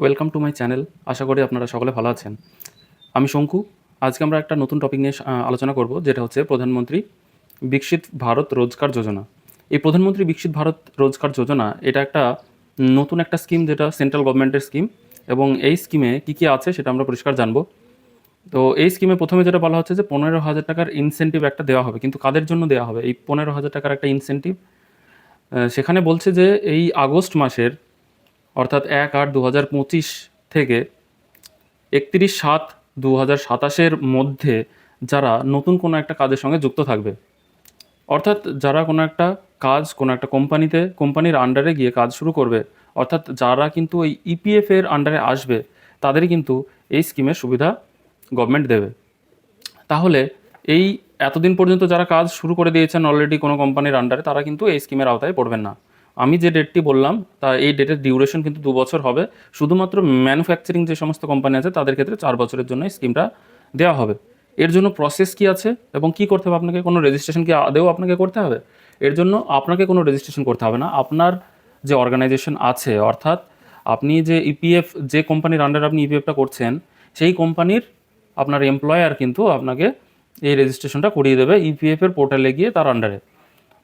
Welcome to my channel আশা করি আপনারা সকলে ভালো আছেন। আমি শঙ্কু। আজকে আমরা একটা নতুন টপিক নিয়ে আলোচনা করব, যেটা হচ্ছে প্রধানমন্ত্রী বিকশিত ভারত রোজগার যোজনা। এই প্রধানমন্ত্রী বিকশিত ভারত রোজগার যোজনা, এটা একটা নতুন একটা স্কিম যেটা সেন্ট্রাল গভর্নমেন্টের স্কিম এবং এই স্কিমে কী কী আছে সেটা আমরা পরিষ্কার জানব। তো এই স্কিমে প্রথমে যেটা বলা হচ্ছে যে, পনেরো হাজার টাকার ইনসেন্টিভ একটা দেওয়া হবে, কিন্তু কাদের জন্য দেওয়া হবে? এই পনেরো হাজার টাকার একটা ইনসেন্টিভ সেখানে বলছে যে, এই আগস্ট মাসের অর্থাৎ এক আট দু থেকে একত্রিশ সাত দু হাজার সাতাশের মধ্যে যারা নতুন কোনো একটা কাজের সঙ্গে যুক্ত থাকবে। অর্থাৎ যারা কোনো একটা কাজ, কোনো একটা কোম্পানিতে, কোম্পানির আন্ডারে গিয়ে কাজ শুরু করবে, অর্থাৎ যারা কিন্তু এই ইপিএফ এর আন্ডারে আসবে, তাদেরই কিন্তু এই স্কিমের সুবিধা গভর্নমেন্ট দেবে। তাহলে এই এতদিন পর্যন্ত যারা কাজ শুরু করে দিয়েছেন অলরেডি কোনো কোম্পানির আন্ডারে তারা কিন্তু এই স্কিমের আওতায় পড়বেন না। আমি যে ডেটটি বললাম, তা এই ডেটের ডিউরেশন কিন্তু দু বছর হবে। শুধুমাত্র ম্যানুফ্যাকচারিং যে সমস্ত কোম্পানি আছে, তাদের ক্ষেত্রে চার বছরের জন্য স্কিমটা দেওয়া হবে। এর জন্য প্রসেস কি আছে এবং কি করতে হবে আপনাকে? কোনো রেজিস্ট্রেশন কি আদেও আপনাকে করতে হবে? এর জন্য আপনাকে কোনো রেজিস্ট্রেশন করতে হবে না। আপনার যে অর্গানাইজেশন আছে, অর্থাৎ আপনি যে ইপিএফ যে কোম্পানির আন্ডারে আপনি ইপিএফটা করছেন, সেই কোম্পানির আপনার এমপ্লয়ার কিন্তু আপনাকে এই রেজিস্ট্রেশনটা করিয়ে দেবে ইপিএফের পোর্টালে গিয়ে তার আন্ডারে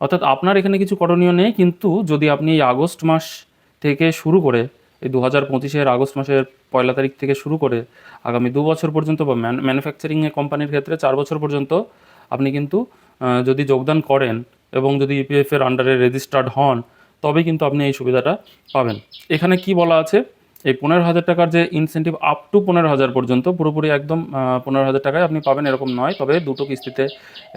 অর্থাৎ আপনার এখানে কিছু করণীয় নেই, কিন্তু যদি আপনি এই আগস্ট মাস থেকে শুরু করে, এই দু হাজার পঁচিশের আগস্ট মাসের পয়লা তারিখ থেকে শুরু করে, আগামী দু বছর পর্যন্ত বা ম্যানুফ্যাকচারিং কোম্পানির ক্ষেত্রে চার বছর পর্যন্ত আপনি কিন্তু যদি যোগদান করেন এবং যদি ইপিএফ এর আন্ডারে রেজিস্টার্ড হন তবে কিন্তু আপনি এই সুবিধাটা পাবেন। এখানে কি বলা আছে? এই পনেরো হাজার টাকার যে ইনসেন্টিভ আপ টু পনেরো হাজার পর্যন্ত, পুরোপুরি একদম পনেরো হাজার টাকায় আপনি পাবেন, এরকম নয়। তবে দুটো কিস্তিতে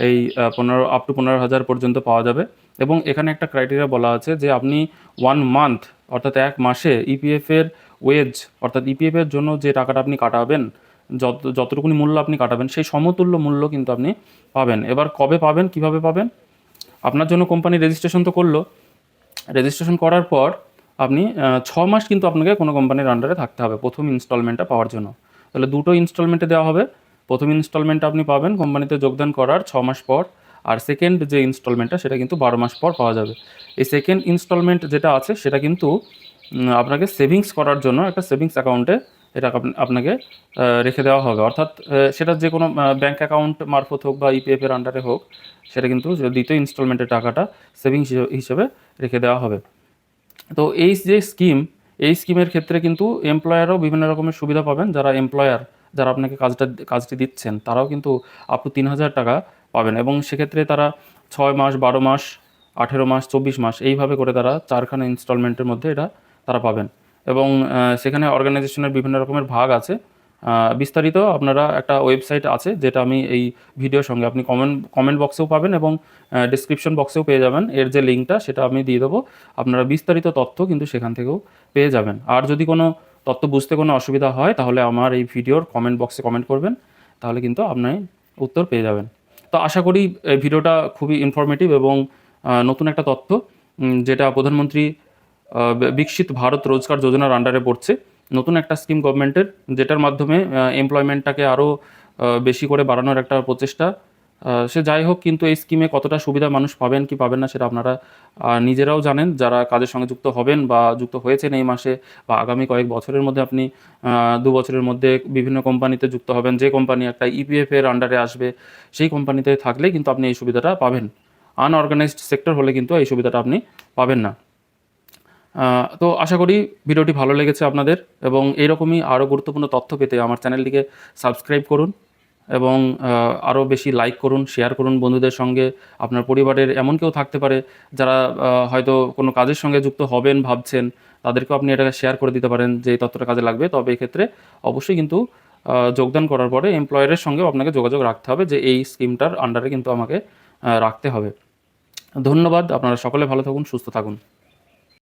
এই পনেরো আপ টু পনেরো হাজার পর্যন্ত পাওয়া যাবে। এবং এখানে একটা ক্রাইটেরিয়া বলা আছে যে আপনি ওয়ান মান্থ অর্থাৎ এক মাসে ইপিএফের ওয়েজ অর্থাৎ ইপিএফের জন্য যে টাকাটা আপনি কাটাবেন, যত, যতটুকুনি মূল্য আপনি কাটাবেন, সেই সমতুল্য মূল্য কিন্তু আপনি পাবেন। এবার কবে পাবেন, কীভাবে পাবেন? আপনার জন্য কোম্পানি রেজিস্ট্রেশন তো করল। রেজিস্ট্রেশন করার পর আপনি ছ মাস কিন্তু আপনাকে কোনো কোম্পানির আন্ডারে থাকতে হবে প্রথম ইনস্টলমেন্টটা পাওয়ার জন্য। তাহলে দুটো ইনস্টলমেন্টে দেওয়া হবে। প্রথম ইনস্টলমেন্ট আপনি পাবেন কোম্পানিতে যোগদান করার ছ মাস পর। আর সেকেন্ড যে ইনস্টলমেন্টটা সেটা কিন্তু বারো মাস পর পাওয়া যাবে। এই সেকেন্ড ইনস্টলমেন্ট যেটা আছে, সেটা কিন্তু আপনাকে সেভিংস করার জন্য একটা সেভিংস অ্যাকাউন্টে এটা আপনাকে রেখে দেওয়া হবে। অর্থাৎ সেটা যে কোনো ব্যাঙ্ক অ্যাকাউন্ট মারফত হোক বা ইপিএফ এর আন্ডারে হোক, সেটা কিন্তু দ্বিতীয় ইনস্টলমেন্টের টাকাটা সেভিংস হিসেবে রেখে দেওয়া হবে। তো এই যে স্কিম এই স্কিমের ক্ষেত্রে কিন্তু এমপ্লয়ারও বিভিন্ন রকমের সুবিধা পাবেন। যারা এমপ্লয়ার যারা আপনাকে কাজটা, কাজটি দিচ্ছেন, তারাও কিন্তু আপ টু তিন হাজার টাকা পাবেন। এবং সেক্ষেত্রে তারা ছয় মাস, বারো মাস, আঠেরো মাস, চব্বিশ মাস, এইভাবে করে তারা চারখানা ইনস্টলমেন্টের মধ্যে এটা তারা পাবেন। এবং সেখানে অর্গানাইজেশনের বিভিন্ন রকমের ভাগ আছে। বিস্তারিত আপনারা একটা ওয়েবসাইট আছে যেটা আমি এই ভিডিওর সঙ্গে আপনি কমেন্ট কমেন্ট বক্সেও পাবেন এবং ডিসক্রিপশন বক্সেও পেয়ে যাবেন। এর যে লিঙ্কটা সেটা আমি দিয়ে দেবো। আপনারা বিস্তারিত তথ্য কিন্তু সেখান থেকেও পেয়ে যাবেন। আর যদি কোনো তথ্য বুঝতে কোনো অসুবিধা হয়, তাহলে আমার এই ভিডিওর কমেন্ট বক্সে কমেন্ট করবেন, তাহলে কিন্তু আপনি উত্তর পেয়ে যাবেন। তো আশা করি এই ভিডিওটা খুবই ইনফরমেটিভ এবং নতুন একটা তথ্য যেটা প্রধানমন্ত্রী বিকশিত ভারত রোজগার যোজনার আন্ডারে পড়ছে। নতুন একটা স্কিম গভর্নমেন্টের যেটার মাধ্যমে এমপ্লয়মেন্টটাকে আরও বেশি করে বাড়ানোর একটা প্রচেষ্টা। সে যাই হোক, কিন্তু এই স্কিমে কতটা সুবিধা মানুষ পাবেন, কি পাবেন না, সেটা আপনারা নিজেরাও জানেন। যারা কাজের সঙ্গে যুক্ত হবেন বা যুক্ত হয়েছেন এই মাসে বা আগামী কয়েক বছরের মধ্যে আপনি দু বছরের মধ্যে বিভিন্ন কোম্পানিতে যুক্ত হবেন, যে কোম্পানি একটা ইপিএফ এর আন্ডারে আসবে, সেই কোম্পানিতে থাকলে কিন্তু আপনি এই সুবিধাটা পাবেন। আনঅর্গানাইজড সেক্টর হলে কিন্তু এই সুবিধাটা আপনি পাবেন না। তো আশা করি ভিডিওটি ভালো লেগেছে আপনাদের এবং এইরকমই আরও গুরুত্বপূর্ণ তথ্য পেতে আমার চ্যানেলটিকে সাবস্ক্রাইব করুন এবং আরও বেশি লাইক করুন, শেয়ার করুন বন্ধুদের সঙ্গে, আপনার পরিবারের এমন কেউ থাকতে পারে যারা হয়তো কোনো কাজের সঙ্গে যুক্ত হবেন, ভাবছেন, তাদেরকেও আপনি এটাকে শেয়ার করে দিতে পারেন যে এই তথ্যটা কাজে লাগবে। তবে এক্ষেত্রে অবশ্যই কিন্তু যোগদান করার পরে এমপ্লয়ারের সঙ্গেও আপনাকে যোগাযোগ রাখতে হবে যে এই স্কিমটার আন্ডারে কিন্তু আমাকে রাখতে হবে। ধন্যবাদ, আপনারা সকলে ভালো থাকুন, সুস্থ থাকুন।